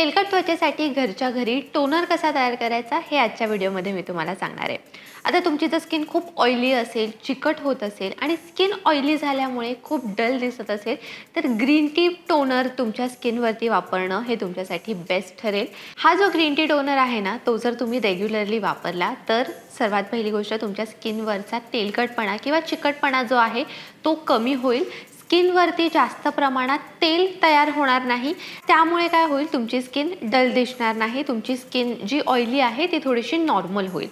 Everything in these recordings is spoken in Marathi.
तेलकट त्वचेसाठी घरच्या घरी टोनर कसा तयार करायचा हे आजच्या व्हिडिओमध्ये मी तुम्हाला सांगणार आहे. आता तुमची जर स्किन खूप ऑइली असेल चिकट होत असेल आणि स्किन ऑइली झाल्यामुळे खूप डल दिसत असेल तर ग्रीन टी टोनर तुमच्या स्किनवरती वापरणं हे तुमच्यासाठी बेस्ट ठरेल. हा जो ग्रीन टी टोनर आहे ना तो जर तुम्ही रेग्युलरली वापरला तर सर्वात पहिली गोष्ट तुमच्या स्किनवरचा तेलकटपणा किंवा चिकटपणा जो आहे तो कमी होईल. स्किनवरती जास्त प्रमाणात तेल तयार होणार नाही. त्यामुळे काय होईल तुमची स्किन डल दिसणार नाही. तुमची स्किन जी ऑइली आहे ती थोडीशी नॉर्मल होईल.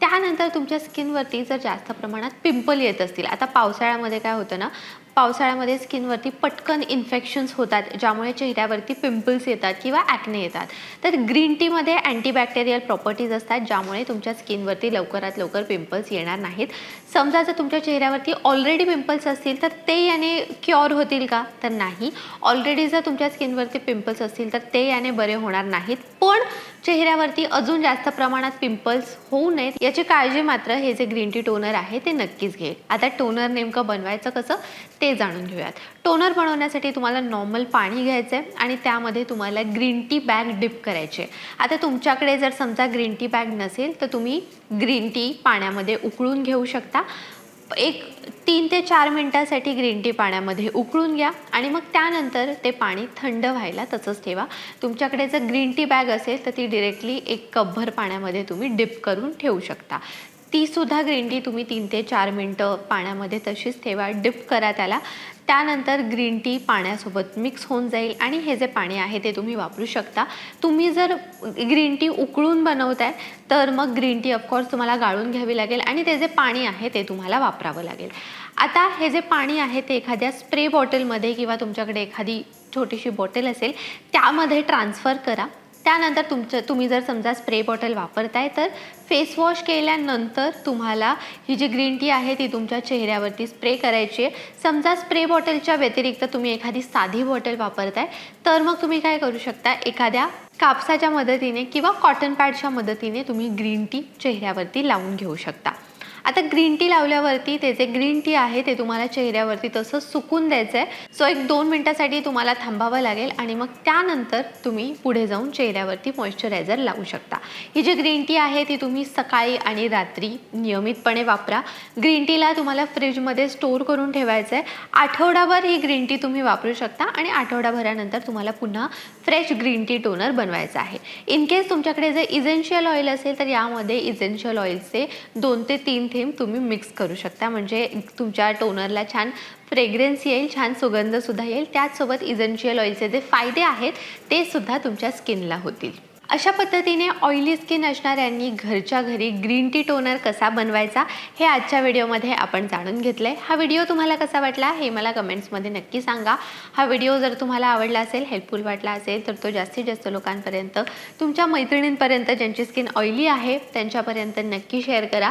त्यानंतर तुमच्या स्किनवरती जर जास्त प्रमाणात पिंपल येत असतील आता पावसाळ्यामध्ये काय होतं ना पावसाळ्यामध्ये स्किनवरती पटकन इन्फेक्शन्स होतात ज्यामुळे चेहऱ्यावरती पिंपल्स येतात किंवा ॲक्ने येतात. तर ग्रीन टीमध्ये अँटीबॅक्टेरियल प्रॉपर्टीज असतात ज्यामुळे तुमच्या स्किनवरती लवकरात लवकर पिंपल्स येणार नाहीत. समजा जर तुमच्या चेहऱ्यावरती ऑलरेडी पिंपल्स असतील तर ते याने क्युअर होतील का? तर नाही. ऑलरेडी जर तुमच्या स्किनवरती पिंपल्स असतील तर ते याने बरे होणार नाहीत. पण चेहऱ्यावरती अजून जास्त प्रमाणात पिंपल्स होऊ नयेत याची काळजी मात्र हे जे ग्रीन टी टोनर आहे ते नक्कीच घेईल. आता टोनर नेमकं बनवायचं कसं? ते जाणून घेऊयात. टोनर बनवण्यासाठी तुम्हाला नॉर्मल पाणी घ्यायचं आहे आणि त्यामध्ये तुम्हाला ग्रीन टी बॅग डिप करायची आहे आता तुमच्याकडे जर समजा ग्रीन टी बॅग नसेल तर तुम्ही ग्रीन टी पाण्यामध्ये उकळून घेऊ शकता. एक तीन ते चार मिनटासाठी ग्रीन टी पाण्यामध्ये उकळून घ्या आणि मग त्यानंतर ते पाणी थंड व्हायला तसंच ठेवा. तुमच्याकडे जर ग्रीन टी बॅग असेल तर ती डिरेक्टली एक कपभर पाण्यामध्ये तुम्ही डिप करून ठेवू शकता. तीसुद्धा ग्रीन टी तुम्ही तीन ते चार मिनटं पाण्यामध्ये तशीच ठेवा डिप करा त्याला. त्यानंतर ग्रीन टी पाण्यासोबत मिक्स होऊन जाईल आणि हे जे पाणी आहे ते तुम्ही वापरू शकता. तुम्ही जर ग्रीन टी उकळून बनवताय तर मग ग्रीन टी ऑफकोर्स तुम्हाला गाळून घ्यावी लागेल आणि ते जे पाणी आहे ते तुम्हाला वापरावं लागेल. आता हे जे पाणी आहे ते एखाद्या स्प्रे बॉटलमध्ये किंवा तुमच्याकडे एखादी छोटीशी बॉटल असेल त्यामध्ये ट्रान्सफर करा. त्यानंतर तुमचं तुम्ही जर समजा स्प्रे बॉटल वापरताय तर फेसवॉश केल्यानंतर तुम्हाला ही जी ग्रीन टी आहे ती तुमच्या चेहऱ्यावरती स्प्रे करायची आहे. समजा स्प्रे बॉटलच्या व्यतिरिक्त तुम्ही एखादी साधी बॉटल वापरताय तर मग तुम्ही काय करू शकता? एखाद्या कापसाच्या मदतीने किंवा कॉटन पॅडच्या मदतीने तुम्ही ग्रीन टी चेहऱ्यावरती लावून घेऊ शकता. आता ग्रीन टी लावल्यावरती ते जे ग्रीन टी आहे ते तुम्हाला चेहऱ्यावरती तसं सुकून द्यायचं आहे सो एक दोन मिनटासाठी तुम्हाला थांबावं लागेल आणि मग त्यानंतर तुम्ही पुढे जाऊन चेहऱ्यावरती मॉइश्चरायझर लावू शकता. ही जी ग्रीन टी आहे ती तुम्ही सकाळी आणि रात्री नियमितपणे वापरा. ग्रीन टीला तुम्हाला फ्रीजमध्ये स्टोअर करून ठेवायचं आहे आठवडाभर ही ग्रीन टी तुम्ही वापरू शकता आणि आठवडाभरानंतर तुम्हाला पुन्हा फ्रेश ग्रीन टी टोनर बनवायचा आहे. इन केस तुमच्याकडे जर इझेन्शियल ऑइल असेल तर यामध्ये इझेन्शियल ऑइलचे दोन ते तीन थेंब तुम्ही मिक्स करू शकता. म्हणजे तुमच्या टोनरला छान फ्रेग्रन्स येईल छान सुगंधसुद्धा येईल. त्याचसोबत इजेन्शियल ऑइलचे जे फायदे आहेत ते सुद्धा तुमच्या स्किनला होतील. अशा पद्धतीने ऑइली स्किन असणाऱ्यांनी घरच्या घरी ग्रीन टी टोनर कसा बनवायचा हे आजच्या व्हिडिओमध्ये आपण जाणून घेतलं आहे हा व्हिडिओ तुम्हाला कसा वाटला हे मला कमेंट्समध्ये नक्की सांगा. हा व्हिडिओ जर तुम्हाला आवडला असेल हेल्पफुल वाटला असेल तर तो जास्तीत जास्त लोकांपर्यंत तुमच्या मैत्रिणींपर्यंत ज्यांची स्किन ऑइली आहे त्यांच्यापर्यंत नक्की शेअर करा.